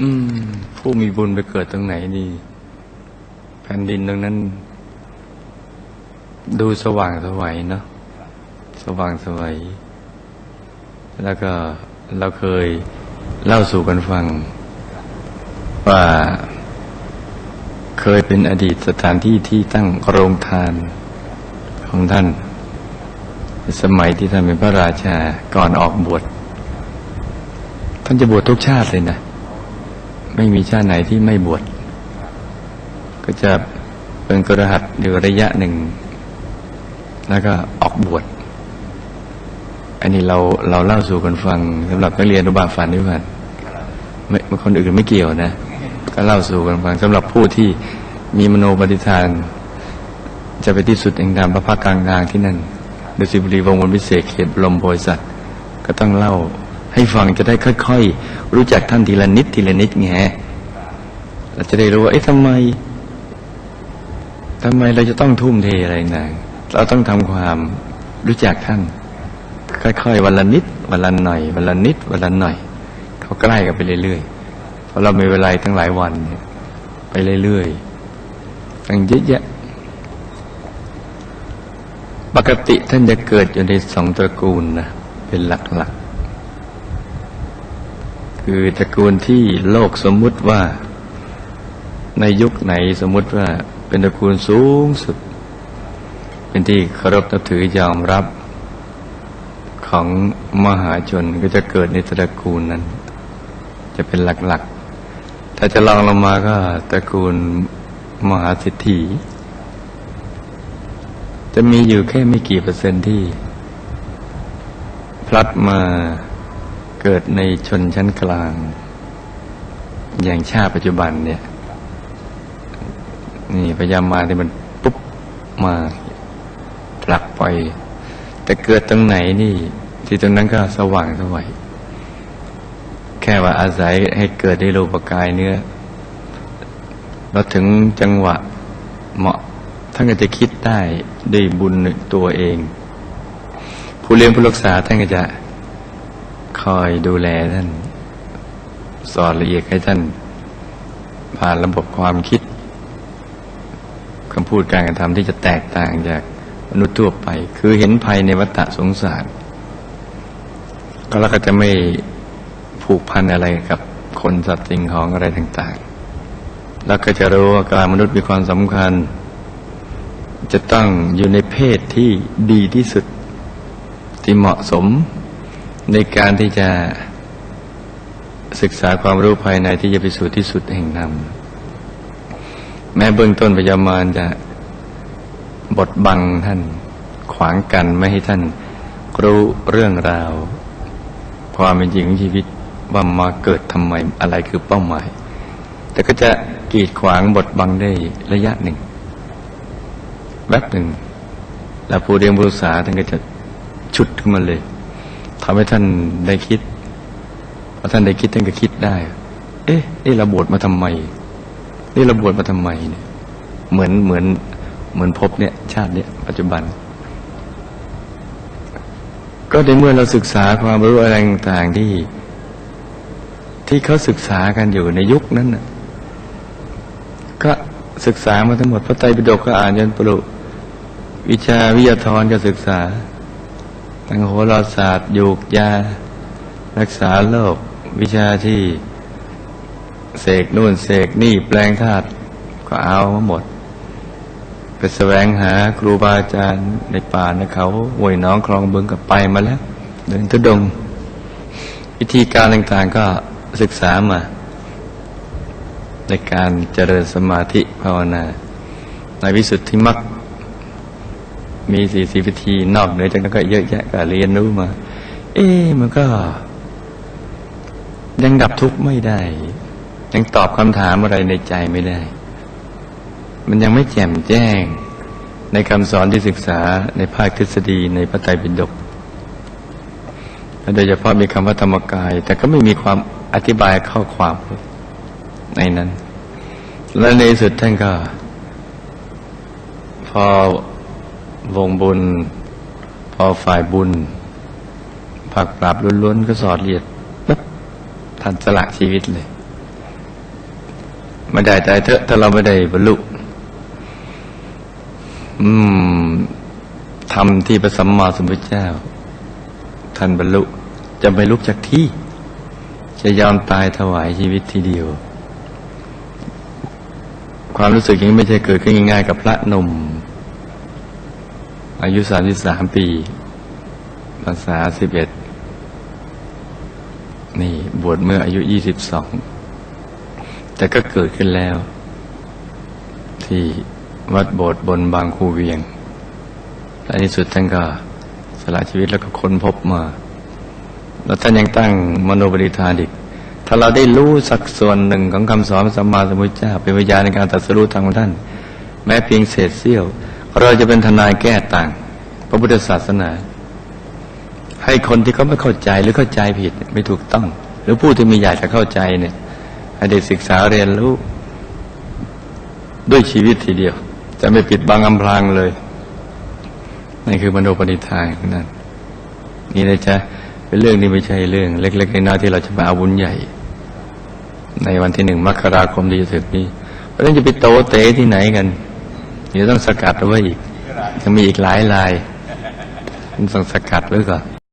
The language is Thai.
อืม ผู้มีบุญไปเกิดตรงไหนนี่แผ่นดินตรงนั้น ดูสว่างสวัยเนาะสว่างสวัยแล้วก็เราเคยเล่าสู่กันฟัง ว่าเคยเป็นอดีตสถานที่ที่ตั้งโรงทานของท่าน สมัยที่ท่านเป็นพระราชาก่อนออกบวชท่านจะบวชทุกชาติเลยนะ ไม่มีชาติไหนที่ไม่บวชก็จะเป็นกระหัตอยู่ระยะหนึ่ง แล้วก็ออกบวชอันนี้เราเราเล่าสู่กันฟังสำหรับนักเรียนอุบาฝันด้วยกันไม่คนอื่นไม่เกี่ยวนะ ก็เล่าสู่กันฟังสำหรับผู้ที่มีมโนปฏิทาน จะไปที่สุดแห่งดามพระพักกลางกลางที่นั่นดุสิบุรีวงศ์วนวิเศษเขตบรมโพธิสัตว์ก็ต้องเล่า ให้ฟังจะได้ค่อย ๆ รู้จักท่านทีละนิดทีละนิดไงเราจะได้รู้ว่าเอ๊ะทำไมทำไมเราจะต้องทุ่มเทอะไรนะเราต้องทำความรู้จักท่าน ค่อยๆวันละนิดวันละหน่อยวันละนิดวันละหน่อย เขาใกล้กันไปเรื่อยๆเพราะเรามีเวลาทั้งหลายวันเนี่ยไปเรื่อยๆตั้งเยอะแยะปกติท่านจะเกิดอยู่ในสองตระกูลนะเป็นหลักๆ คือตระกูลที่โลกสมมุติว่า ในยุคไหนสมมุติว่าเป็นตระกูลสูงสุด เป็นที่เคารพนับถือยอมรับของมหาชนก็จะเกิดในตระกูลนั้น จะเป็นหลักๆ ถ้าจะลองลงมาก็ตระกูลมหาสิทธิจะมีอยู่แค่ไม่กี่เปอร์เซ็นต์ที่ พลัดมา เกิดในชนชั้นกลาง อย่างชาติปัจจุบันเนี่ย นี่พยายามมาที่มันปุ๊บมาผลักไป แต่เกิดตรงไหนนี่ ที่ตรงนั้นก็สว่างสวัยแค่ว่าอาศัยให้เกิดได้รูปกายเนื้อเราถึงจังหวะเหมาะท่านก็จะคิดได้ได้บุญตัวเอง ผู้เลี้ยงผู้รักษาท่านก็จะ คอยดูแลท่าน สอนละเอียดให้ท่าน ผ่านระบบความคิดคำพูดการกระทำที่จะแตกต่างจากมนุษย์ทั่วไป คือเห็นภัยในวัฏสงสาร ก็แล้วก็จะไม่ผูกพันอะไรกับคนสัตว์สิ่งของอะไรต่างๆ แล้วก็จะรู้ว่าการมนุษย์มีความสำคัญ จะต้องอยู่ในเพศที่ดีที่สุด ที่เหมาะสม ในการที่จะศึกษาความรู้ภายในที่จะไปสู่ที่สุดแห่งธรรมแม้เบื้องต้นพยามารจะบดบังท่านขวางกันไม่ให้ท่านรู้เรื่องราว ความเป็นจริงของชีวิตว่ามาเกิดทำไมอะไรคือเป้าหมาย แต่ก็จะกีดขวางบดบังได้ระยะหนึ่งแวบหนึ่งแล้วผู้เรียนผู้ศึกษาท่านก็จะชุดขึ้นมาเลย ทำให้ท่านได้คิดพอท่านได้คิดท่านก็คิดได้ เอ๊ะนี่เราบวชมาทำไม นี่เราบวชมาทำไมเนี่ย เหมือนเหมือนเหมือนพบเนี่ย ชาติเนี่ยปัจจุบัน ก็ในเมื่อเราศึกษาความรู้อะไรต่างๆที่ ที่เขาศึกษากันอยู่ในยุคนั้นน่ะก็ศึกษามาทั้งหมดพระไตรปิฎกก็อ่านจนปรุวิชาวิทยาธรก็ศึกษา ทางโหราศาสตร์ยูกยา รักษาโรควิชาที่ เสกนู่นเสกนี่แปลงธาตุก็เอามาหมด ไปแสวงหาครูบาอาจารย์ในป่าในเขาห้วยน้องคลองบึงกับไปมาแล้ว เดินทุดง วิธีการต่างๆก็ศึกษามา ในการเจริญสมาธิภาวนา ในวิสุทธิมรรค มีสี่สิบวิธีนอกเหนือจากนั้นก็เยอะแยะก็เรียนรู้มา เอ๊ะมันก็ ยังดับทุกข์ไม่ได้ ยังตอบคำถามอะไรในใจไม่ได้ มันยังไม่แจ่มแจ้ง ในคำสอนที่ศึกษาในภาคทฤษฎีในพระไตรปิฎกโดยเฉพาะมีคำว่าธรรมกาย แต่ก็ไม่มีความอธิบายข้อความในนั้น และในสุดท่านก็ พอ วงบุญ พอฝ่ายบุญ ผักปราบล้วนๆ ก็สอดเลียดปั๊บท่านสละชีวิตเลยไม่ได้แต่เถอะถ้าเราไม่ได้บรรลุอืมทำที่พระสัมมาสัมพุทธเจ้า ท่านบรรลุจะไม่ลุกจากที่ จะยอมตายถวายชีวิตทีเดียว ความรู้สึกย่างนี้ไม่ใช่เกิดขึ้นง่ายๆกับพระนุ่ม อายุสามสิบสามปีภาษาสิบเอ็ดนี่บวชเมื่ออายุยี่สิบสองแต่ก็เกิดขึ้นแล้ว ที่วัดโบสถ์บนบางคูเวียงและที่สุดท่านก็สละชีวิตแล้วก็ค้นพบมา แล้วท่านยังตั้งมโนบริธานอีก ถ้าเราได้รู้สักส่วนหนึ่งของคำสอนสัมมาสัมพุทธเจ้าเป็นวิญญาณในการตรัสรู้ทางของท่าน แม้เพียงเศษเสี้ยว เราจะเป็นทนายแก้ต่าง พระพุทธศาสนา ให้คนที่เขาไม่เข้าใจหรือเข้าใจผิดไม่ถูกต้อง หรือผู้ที่มีอยากจะเข้าใจเนี่ยให้ได้ศึกษาเรียนรู้ ด้วยชีวิตทีเดียว จะไม่ปิดบังอำพรางเลยนี่คือมโนปณิธานนั้นนี่นะจ๊ะเป็นเรื่องนี้ไม่ใช่เรื่อง เล็กๆน้อยๆที่เราจะมาเอาบุญใหญ่ ในวันที่หนึ่งมกราคมที่จะถึงนี้เพราะฉะนั้นจะไปโตเตะที่ไหนกัน เดี๋ยวต้องสกัดเอาไว้อีกยังมีอีกหลายลายมันต้องสกัดไว้ก่อน